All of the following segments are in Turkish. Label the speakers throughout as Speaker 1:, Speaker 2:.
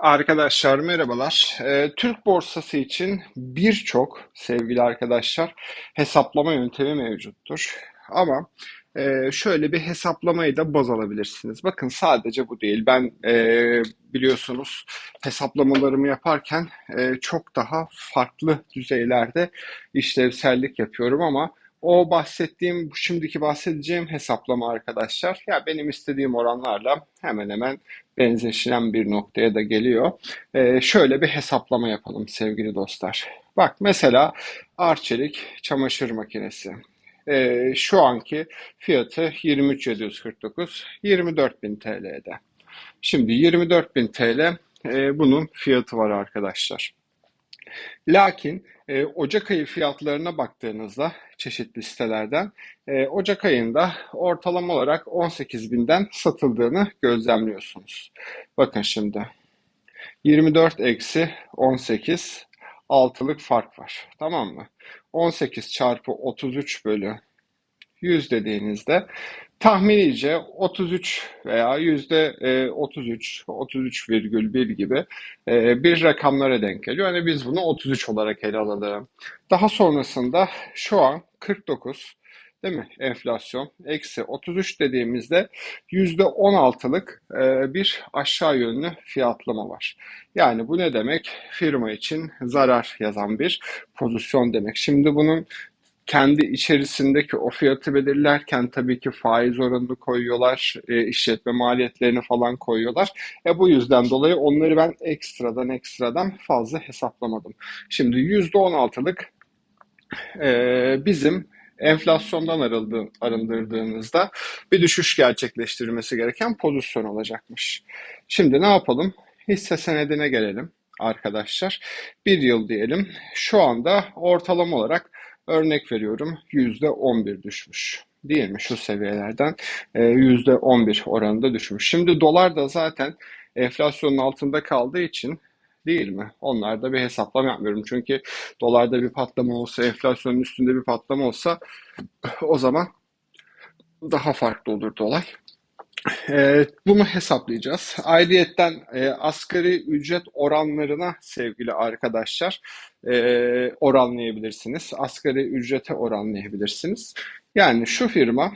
Speaker 1: Arkadaşlar merhabalar. Ee, Türk borsası için birçok sevgili arkadaşlar hesaplama yöntemi mevcuttur. Ama e, şöyle bir hesaplamayı da baz alabilirsiniz. Bakın sadece bu değil. Ben e, biliyorsunuz hesaplamalarımı yaparken e, çok daha farklı düzeylerde işlevsellik yapıyorum ama o bahsettiğim, şimdiki bahsedeceğim hesaplama arkadaşlar, ya benim istediğim oranlarla hemen hemen benzeşen bir noktaya da geliyor. Ee, şöyle bir hesaplama yapalım sevgili dostlar. Bak mesela Arçelik çamaşır makinesi. Ee, şu anki fiyatı 23.749, 24.000 TL'de. Şimdi 24.000 TL e, bunun fiyatı var arkadaşlar. Lakin e, Ocak ayı fiyatlarına baktığınızda çeşitli sitelerden e, Ocak ayında ortalama olarak 18 binden satıldığını gözlemliyorsunuz. Bakın şimdi 24 eksi 18 altılık fark var. Tamam mı? 18 çarpı 33 bölü 100 dediğinizde tahminice 33 veya yüzde 33, 33,1 gibi e, bir rakamlara denk geliyor. Yani biz bunu 33 olarak ele alalım. Daha sonrasında şu an 49 değil mi? Enflasyon eksi 33 dediğimizde yüzde 16'lık e, bir aşağı yönlü fiyatlama var. Yani bu ne demek? Firma için zarar yazan bir pozisyon demek. Şimdi bunun kendi içerisindeki o fiyatı belirlerken tabii ki faiz oranını koyuyorlar, e, işletme maliyetlerini falan koyuyorlar. E, bu yüzden dolayı onları ben ekstradan ekstradan fazla hesaplamadım. Şimdi %16'lık e, bizim enflasyondan arıldı, arındırdığımızda bir düşüş gerçekleştirilmesi gereken pozisyon olacakmış. Şimdi ne yapalım? Hisse senedine gelelim arkadaşlar. Bir yıl diyelim. Şu anda ortalama olarak Örnek veriyorum %11 düşmüş. Değil mi? Şu seviyelerden %11 e, oranında düşmüş. Şimdi dolar da zaten enflasyonun altında kaldığı için değil mi? Onlarda bir hesaplama yapmıyorum. Çünkü dolarda bir patlama olsa, enflasyonun üstünde bir patlama olsa o zaman daha farklı olurdu olay. E, bunu hesaplayacağız. Ayrıyetten e, asgari ücret oranlarına sevgili arkadaşlar e, oranlayabilirsiniz. Asgari ücrete oranlayabilirsiniz. Yani şu firma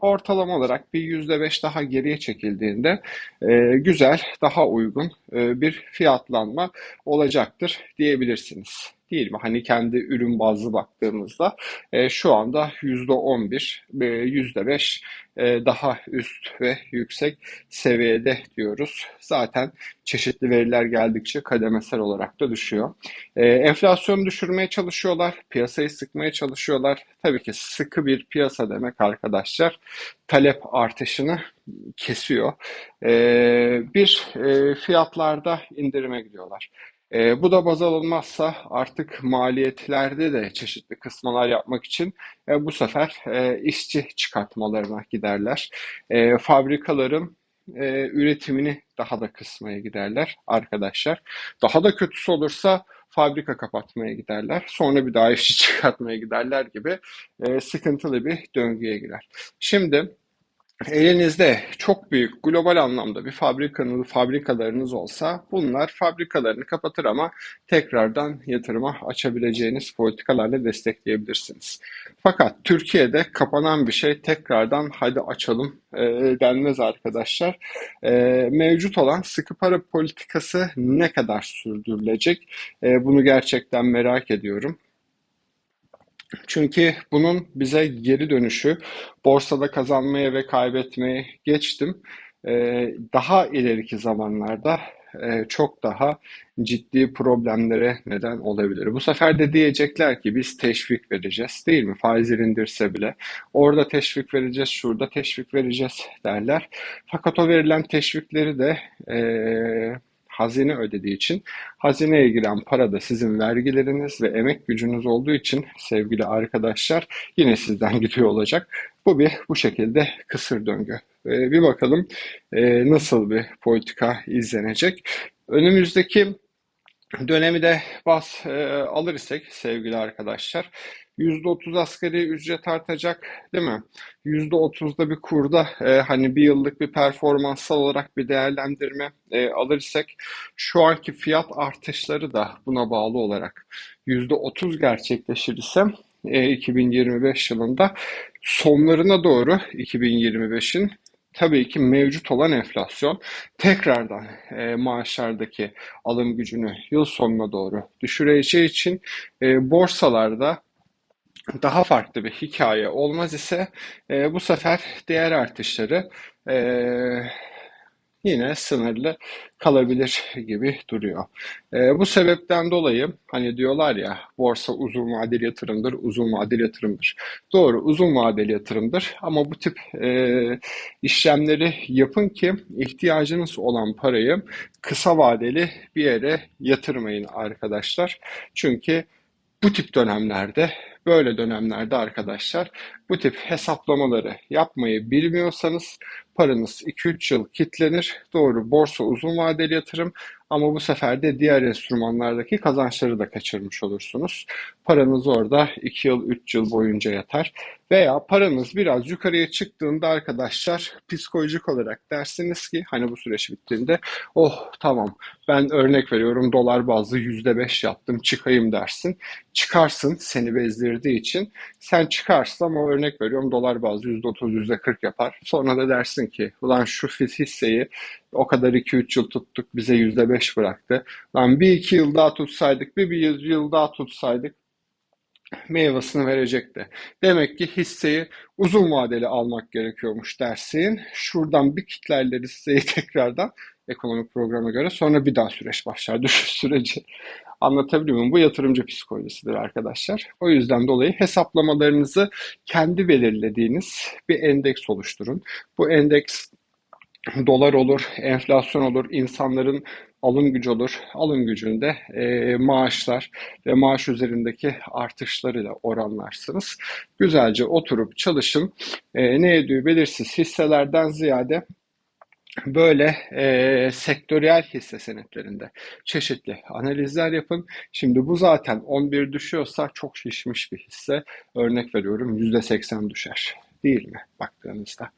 Speaker 1: ortalama olarak bir yüzde beş daha geriye çekildiğinde e, güzel, daha uygun e, bir fiyatlanma olacaktır diyebilirsiniz değil mi? Hani kendi ürün bazlı baktığımızda e, şu anda %11, e, %5 e, daha üst ve yüksek seviyede diyoruz. Zaten çeşitli veriler geldikçe kademesel olarak da düşüyor. E, enflasyonu düşürmeye çalışıyorlar, piyasayı sıkmaya çalışıyorlar. Tabii ki sıkı bir piyasa demek arkadaşlar talep artışını kesiyor. E, bir e, fiyatlarda indirime gidiyorlar. E, bu da baz alınmazsa artık maliyetlerde de çeşitli kısmalar yapmak için e, bu sefer e, işçi çıkartmalarına giderler. E, fabrikaların e, üretimini daha da kısmaya giderler arkadaşlar. Daha da kötüsü olursa fabrika kapatmaya giderler. Sonra bir daha işçi çıkartmaya giderler gibi e, sıkıntılı bir döngüye girer. Şimdi Elinizde çok büyük global anlamda bir fabrikanız, fabrikalarınız olsa bunlar fabrikalarını kapatır ama tekrardan yatırıma açabileceğiniz politikalarla destekleyebilirsiniz. Fakat Türkiye'de kapanan bir şey tekrardan hadi açalım e, denmez arkadaşlar. E, mevcut olan sıkı para politikası ne kadar sürdürülecek? E, bunu gerçekten merak ediyorum. Çünkü bunun bize geri dönüşü borsada kazanmaya ve kaybetmeye geçtim. Ee, daha ileriki zamanlarda e, çok daha ciddi problemlere neden olabilir. Bu sefer de diyecekler ki biz teşvik vereceğiz değil mi? Faiz indirse bile. Orada teşvik vereceğiz, şurada teşvik vereceğiz derler. Fakat o verilen teşvikleri de e, hazine ödediği için hazineye giren para da sizin vergileriniz ve emek gücünüz olduğu için sevgili arkadaşlar yine sizden gidiyor olacak. Bu bir bu şekilde kısır döngü. Ee, bir bakalım e, nasıl bir politika izlenecek. Önümüzdeki dönemi de bas e, alır sevgili arkadaşlar %30 asgari ücret artacak, değil mi? %30'da bir kurda e, hani bir yıllık bir performansal olarak bir değerlendirme e, alırsak şu anki fiyat artışları da buna bağlı olarak %30 gerçekleşir ise e, 2025 yılında sonlarına doğru 2025'in tabii ki mevcut olan enflasyon. Tekrardan e, maaşlardaki alım gücünü yıl sonuna doğru düşüreceği için e, borsalarda daha farklı bir hikaye olmaz ise e, bu sefer değer artışları e, yine sınırlı kalabilir gibi duruyor. E, bu sebepten dolayı hani diyorlar ya borsa uzun vadeli yatırımdır, uzun vadeli yatırımdır. Doğru uzun vadeli yatırımdır ama bu tip e, işlemleri yapın ki ihtiyacınız olan parayı kısa vadeli bir yere yatırmayın arkadaşlar. Çünkü bu tip dönemlerde, böyle dönemlerde arkadaşlar bu tip hesaplamaları yapmayı bilmiyorsanız paranız 2-3 yıl kitlenir. Doğru borsa uzun vadeli yatırım ama bu sefer de diğer enstrümanlardaki kazançları da kaçırmış olursunuz. Paranız orada 2 yıl 3 yıl boyunca yatar. Veya paranız biraz yukarıya çıktığında arkadaşlar psikolojik olarak dersiniz ki hani bu süreç bittiğinde oh tamam ben örnek veriyorum dolar bazlı %5 yaptım çıkayım dersin. Çıkarsın seni bezdirdiği için sen çıkarsın ama örnek veriyorum dolar bazlı %30 %40 yapar. Sonra da dersin ki ulan şu hisseyi o kadar 2-3 yıl tuttuk bize %5 bıraktı. Lan bir iki yıl daha tutsaydık bir, bir yıl daha tutsaydık meyvasını verecekti. Demek ki hisseyi uzun vadeli almak gerekiyormuş dersin. Şuradan bir kitlerler hisseyi tekrardan ekonomik programa göre sonra bir daha süreç başlar. Düşüş süreci. Anlatabiliyor muyum? Bu yatırımcı psikolojisidir arkadaşlar. O yüzden dolayı hesaplamalarınızı kendi belirlediğiniz bir endeks oluşturun. Bu endeks dolar olur, enflasyon olur, insanların alım gücü olur. Alım gücünde e, maaşlar ve maaş üzerindeki artışlarıyla oranlarsınız. Güzelce oturup çalışın. E, ne ediyor belirsiz hisselerden ziyade böyle e, sektörel hisse senetlerinde çeşitli analizler yapın. Şimdi bu zaten 11 düşüyorsa çok şişmiş bir hisse. Örnek veriyorum %80 düşer. Değil mi baktığınızda?